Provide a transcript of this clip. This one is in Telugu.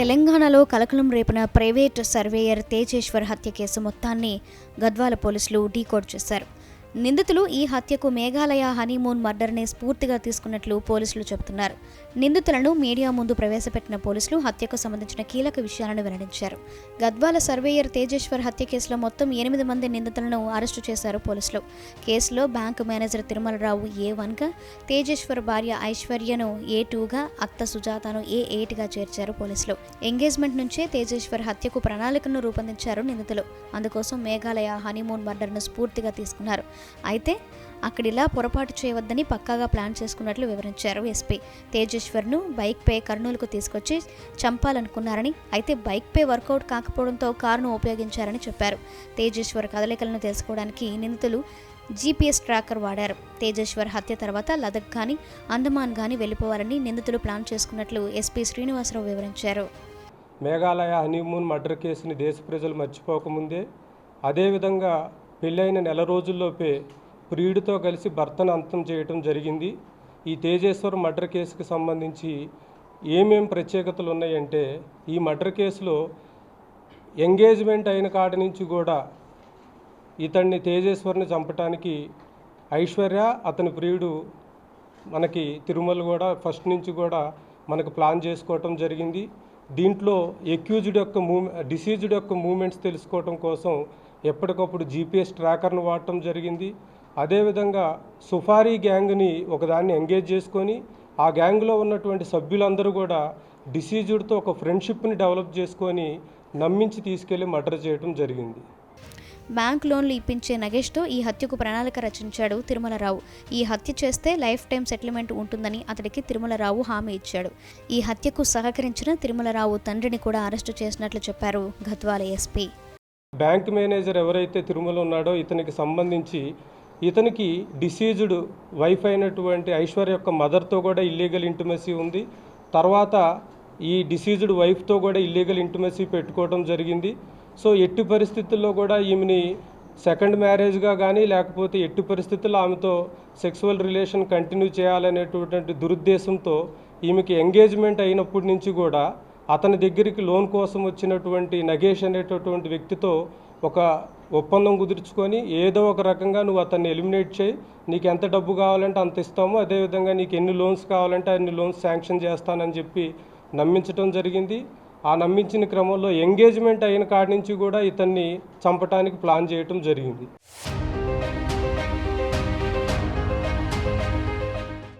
తెలంగాణలో కలకలం రేపిన ప్రైవేట్ సర్వేయర్ తేజేశ్వర్ హత్య కేసు మొత్తాన్ని గద్వాల పోలీసులు డీకోడ్ చేశారు. నిందితులు ఈ హత్యకు మేఘాలయ హనీమూన్ మర్డర్నే స్ఫూర్తిగా తీసుకున్నట్లు పోలీసులు చెబుతున్నారు. నిందితులను మీడియా ముందు ప్రవేశపెట్టిన పోలీసులు హత్యకు సంబంధించిన కీలక విషయాలను వెల్లడించారు. గద్వాల సర్వేయర్ తేజేశ్వర్ హత్య కేసులో మొత్తం ఎనిమిది మంది నిందితులను అరెస్టు చేశారు పోలీసులు. కేసులో బ్యాంకు మేనేజర్ తిరుమలరావు ఏ వన్గా తేజేశ్వర్ భార్య ఐశ్వర్యను ఏ టూగా అత్త సుజాతను ఏ ఎయిట్గా చేర్చారు పోలీసులు. ఎంగేజ్మెంట్ నుంచే తేజేశ్వర్ హత్యకు ప్రణాళికను రూపొందించారు నిందితులు. అందుకోసం మేఘాలయ హనీమూన్ మర్డర్ను స్ఫూర్తిగా తీసుకున్నారు. అయితే అక్కడ ఇలా పొరపాటు చేయవద్దని పక్కాగా ప్లాన్ చేసుకున్నట్లు వివరించారు ఎస్పీ. తేజేశ్వర్ను బైక్పై కర్నూలుకు తీసుకొచ్చి చంపాలనుకున్నారని అయితే బైక్పై వర్కౌట్ కాకపోవడంతో కారును ఉపయోగించారని చెప్పారు. తేజేశ్వర్ కదలికలను తెలుసుకోవడానికి నిందితులు జీపీఎస్ ట్రాకర్ వాడారు. తేజేశ్వర్ హత్య తర్వాత లదక్ కానీ అండమాన్ కానీ వెళ్ళిపోవాలని నిందితులు ప్లాన్ చేసుకున్నట్లు ఎస్పీ శ్రీనివాసరావు వివరించారు. మేఘాలయ హనీమూన్ మర్డర్ కేసుని దేశ ప్రజలు మర్చిపోకముందే అదేవిధంగా పెళ్ళైన నెల రోజుల్లోపే ప్రియుడితో కలిసి భర్తను అంతం చేయటం జరిగింది. ఈ తేజేశ్వర్ మర్డర్ కేసుకి సంబంధించి ఏమేం ప్రత్యేకతలు ఉన్నాయంటే ఈ మర్డర్ కేసులో ఎంగేజ్మెంట్ అయిన కాడి నుంచి కూడా ఇతన్ని తేజేశ్వర్ని చంపటానికి ఐశ్వర్య అతని ప్రియుడు మనకి తిరుమల కూడా ఫస్ట్ నుంచి కూడా మనకు ప్లాన్ చేసుకోవటం జరిగింది. దీంట్లో ఎక్యూజ్డ్ యొక్క మూవ్ డిసీజ్డ్ యొక్క మూమెంట్స్ తెలుసుకోవటం కోసం ఎప్పటికప్పుడు జీపీఎస్ ట్రాకర్ను వాడటం జరిగింది. అదేవిధంగా సుఫారీ గ్యాంగ్ని ఒకదాన్ని ఎంగేజ్ చేసుకొని ఆ గ్యాంగ్లో ఉన్నటువంటి సభ్యులందరూ కూడా డిసీజుడ్తో ఒక ఫ్రెండ్షిప్ని డెవలప్ చేసుకొని నమ్మించి తీసుకెళ్ళి మర్డర్ చేయడం జరిగింది. బ్యాంక్ లోన్లు ఇప్పించే నగేష్తో ఈ హత్యకు ప్రణాళిక రచించాడు తిరుమలరావు. ఈ హత్య చేస్తే లైఫ్ టైం సెటిల్మెంట్ ఉంటుందని అతడికి తిరుమలరావు హామీ ఇచ్చాడు. ఈ హత్యకు సహకరించిన తిరుమలరావు తండ్రిని కూడా అరెస్టు చేసినట్లు చెప్పారు గద్వాల ఎస్పీ. బ్యాంక్ మేనేజర్ ఎవరైతే తిరుమల ఉన్నాడో ఇతనికి సంబంధించి ఇతనికి డిసీజ్డ్ వైఫ్ అయినటువంటి ఐశ్వర్య యొక్క మదర్తో కూడా ఇల్లీగల్ ఇంటిమసీ ఉంది. తర్వాత ఈ డిసీజ్డ్ వైఫ్తో కూడా ఇల్లీగల్ ఇంటిమసీ పెట్టుకోవడం జరిగింది. సో ఎట్టి పరిస్థితుల్లో కూడా ఈమెని సెకండ్ మ్యారేజ్గా కానీ లేకపోతే ఎట్టి పరిస్థితుల్లో ఆమెతో సెక్సువల్ రిలేషన్ కంటిన్యూ చేయాలనేటువంటి దురుద్దేశంతో ఈమెకి ఎంగేజ్మెంట్ అయినప్పటి నుంచి కూడా అతని దగ్గరికి లోన్ కోసం వచ్చినటువంటి నగేష్ అనేటటువంటి వ్యక్తితో ఒక ఒప్పందం కుదుర్చుకొని ఏదో ఒక రకంగా నువ్వు అతన్ని ఎలిమినేట్ చేయి నీకు ఎంత డబ్బు కావాలంటే అంత ఇస్తాము అదేవిధంగా నీకు ఎన్ని లోన్స్ కావాలంటే అన్ని లోన్స్ శాంక్షన్ చేస్తానని చెప్పి నమ్మించడం జరిగింది. ఆ నమ్మించిన క్రమంలో ఎంగేజ్మెంట్ అయిన కాడి నుంచి కూడా ఇతన్ని చంపటానికి ప్లాన్ చేయటం జరిగింది.